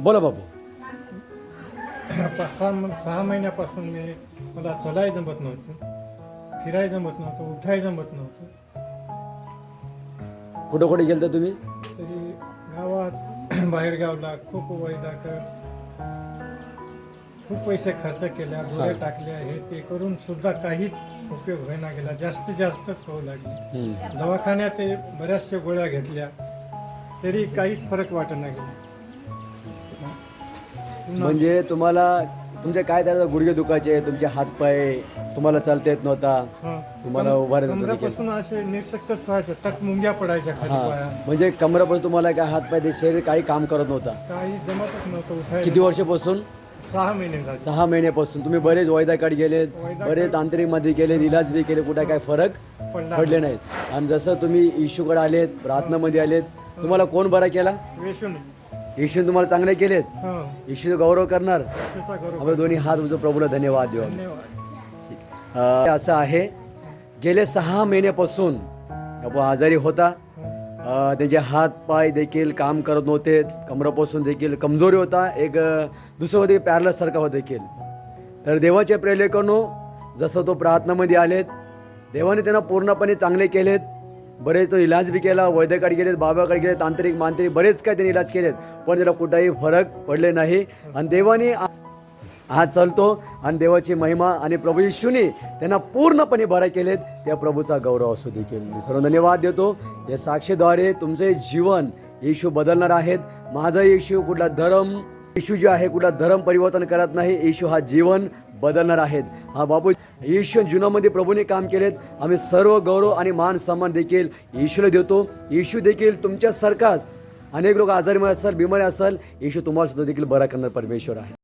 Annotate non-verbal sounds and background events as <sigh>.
बोला बाबू. पाच सहा सहा महिन्यापासून मी मला चलाय जमत नव्हतं फिराय जमत नव्हतं उठाय जमत नव्हतं. कुठं कुठे गेलता तुम्ही? तरी गावात <clears throat> बाहेरगावला खूप वैदाकर खूप पैसे खर्च केल्या गोळ्या टाकल्या हे ते करून सुद्धा काहीच उपयोग होईना गेला. जास्तीत जास्तच होऊ लागले. दवाखान्यात ते बऱ्याचशा गोळ्या घेतल्या तरी काहीच फरक वाटेना गेला. म्हणजे तुम्हाला तुमचे काय त्याला गुडघे दुखायचे तुमचे हातपाय तुम्हाला चालता येत नव्हता. तुम्हाला. कमरेपासून असे व्हायचं तक मुंग्या पडायच्या खाली पाया. म्हणजे कमरापासून तुम्हाला काय हातपाय ते शरीर काही काम करत नव्हता. काही जमतच नव्हतं उठायला. किती वर्षापासून? सहा महिने झाले. सहा महिन्यापासून. तुम्ही बरेच वैद्याकडे गेलेत बरेच तांत्रिकमध्ये गेलेत इलाज बी केले कुठे काय फरक पडला पडले नाहीत. आणि जसं तुम्ही इशूकडे आलेत प्रार्थनामध्ये आलेत तुम्हाला कोण बरा केला? वेशून येशूने तुम्हाला चांगले केलेत. हा. येशूचा गौरव करणार. आपले दोन्ही हात तुमचं प्रभूला धन्यवाद देऊ असं आहे. गेले सहा महिन्यापासून बाबू आजारी होता. त्याचे हात पाय देखील काम करत नव्हते. कमरापासून देखील कमजोरी होता. एक दुसरं होते पॅरलससारखा होता देखील. तर देवाचे प्रेलेकनो जसं तो प्रार्थनामध्ये आलेत देवाने त्यांना पूर्णपणे चांगले केलेत. बरेच तो इलाज बी केला वैद्यकडे गेलेत बाबाकडे गेले तांत्रिक मांत्रिक बरेच काय त्यांनी इलाज केलेत पण त्याला कुठलाही फरक पडले नाही. आणि देवाने हा चालतो आणि देवाची महिमा आणि प्रभू येशूने त्यांना पूर्णपणे बरा केलेत त्या प्रभूचा गौरव असू देखील मी सर्व धन्यवाद देतो. या साक्षीद्वारे तुमचे जीवन येशू बदलणार आहेत. माझा येशू कुठला धर्म येशू जे आहे कुठला धर्म परिवर्तन करत नाही. येशू हा जीवन बदलणार आहेत. हा बाबू ईश्वर जीवनामध्ये प्रभूने काम केलेत. आम्ही सर्व गौरव आणि मान सन्मान देखील येशूला देतो. येशू देखील तुमच्यासारखाच. अनेक लोक आजारी असाल बिमारी असाल येशू तुम्हाला सुद्धा देखील बरा करणार परमेश्वर आहे.